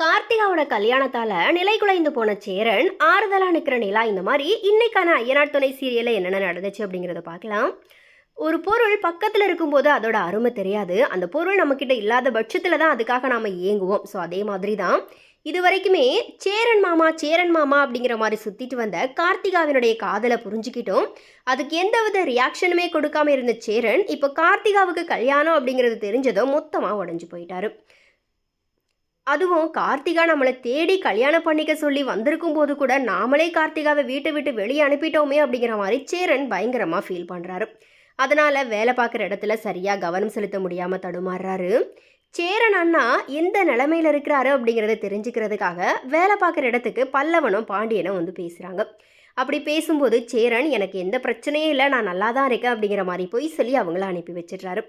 கார்த்திகாவோட கல்யாணத்தால நிலை குலைந்து போன சேரன் ஆறுதலா நிற்கிற நிலா இந்த மாதிரி இன்னைக்கான ஐயனார் துணை சீரியல்ல என்னென்ன நடந்துச்சு அப்படிங்கிறத பார்க்கலாம். ஒரு பொருள் பக்கத்தில் இருக்கும்போது அதோட அருமை தெரியாது. அந்த பொருள் நம்மக்கிட்ட இல்லாத பட்சத்தில் தான் அதுக்காக நாம் ஏங்குவோம் ஸோ அதே மாதிரி தான் இது வரைக்குமே சேரன் மாமா சேரன் மாமா அப்படிங்கிற மாதிரி சுற்றிட்டு வந்த கார்த்திகாவினுடைய காதலை புரிஞ்சுக்கிட்டோம். அதுக்கு எந்த வித ரியாக்ஷனுமே கொடுக்காம இருந்த சேரன் இப்போ கார்த்திகாவுக்கு கல்யாணம் அப்படிங்கிறது தெரிஞ்சதும் மொத்தமாக உடஞ்சு போயிட்டாரு. அதுவும் கார்த்திகா நம்மளை தேடி கல்யாணம் பண்ணிக்க சொல்லி வந்திருக்கும் போது கூட நாமளே கார்த்திகாவை வீட்டை விட்டு வெளியே அனுப்பிட்டோமே அப்படிங்கிற மாதிரி சேரன் பயங்கரமாக ஃபீல் பண்ணுறாரு அதனால் வேலை பார்க்குற இடத்துல சரியாக கவனம் செலுத்த முடியாமல் தடுமாறுறாரு. சேரன் அண்ணா எந்த நிலமையில இருக்கிறாரு அப்படிங்கிறத தெரிஞ்சுக்கிறதுக்காக வேலை பார்க்குற இடத்துக்கு பல்லவனும் பாண்டியனும் வந்து பேசுகிறாங்க அப்படி பேசும்போது சேரன் எனக்கு எந்த பிரச்சனையும் இல்லை நான் நல்லா தான் இருக்கேன் அப்படிங்கிற மாதிரி போய் சொல்லி அவங்கள அனுப்பி வச்சிடுறாரு.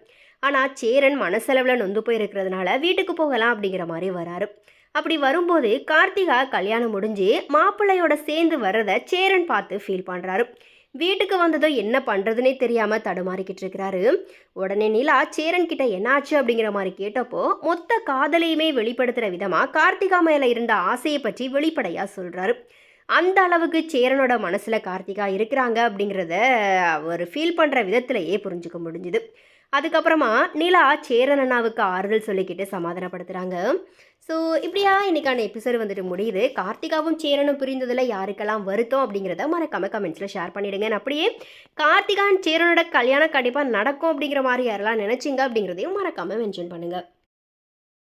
ஆனால் சேரன் மனசளவில் நொந்து போயிருக்கிறதுனால வீட்டுக்கு போகலாம் அப்படிங்கிற மாதிரி வராரு. அப்படி வரும்போது கார்த்திகா கல்யாணம் முடிஞ்சு மாப்பிள்ளையோட சேர்ந்து வர்றத சேரன் பார்த்து ஃபீல் பண்ணுறாரு வீட்டுக்கு வந்ததும் என்ன பண்ணுறதுனே தெரியாமல் தடுமாறிக்கிட்டு இருக்கிறாரு. உடனே நிலா சேரன் கிட்ட என்னாச்சு? அப்படிங்கிற மாதிரி கேட்டப்போ மொத்த காதலையுமே வெளிப்படுத்துகிற விதமாக கார்த்திகா மேலே இருந்த ஆசையை பற்றி வெளிப்படையாக சொல்கிறாரு அந்த அளவுக்கு சேரனோட மனசில் கார்த்திகா இருக்கிறாங்க அப்படிங்கிறத அவர் ஃபீல் பண்ணுற விதத்திலேயே புரிஞ்சுக்க முடிஞ்சுது. அதுக்கப்புறமா நிலா சேரன் அண்ணாவுக்கு ஆறுதல் சொல்லிக்கிட்டு சமாதானப்படுத்துகிறாங்க ஸோ இப்படியா இன்னைக்கான எபிசோடு வந்துட்டு முடியுது. கார்த்திகாவும் சேரனும் புரிந்ததில் யாருக்கெல்லாம் வருத்தம் அப்படிங்கிறத மறக்காம கமெண்ட்ஸில் ஷேர் பண்ணிவிடுங்க அப்படியே கார்த்திகான் சேரனோட கல்யாணம் கண்டிப்பாக நடக்கும் அப்படிங்கிற மாதிரி யாரெல்லாம் நினச்சிங்க அப்படிங்கிறதையும் மறக்காமல் மென்ஷன் பண்ணுங்கள்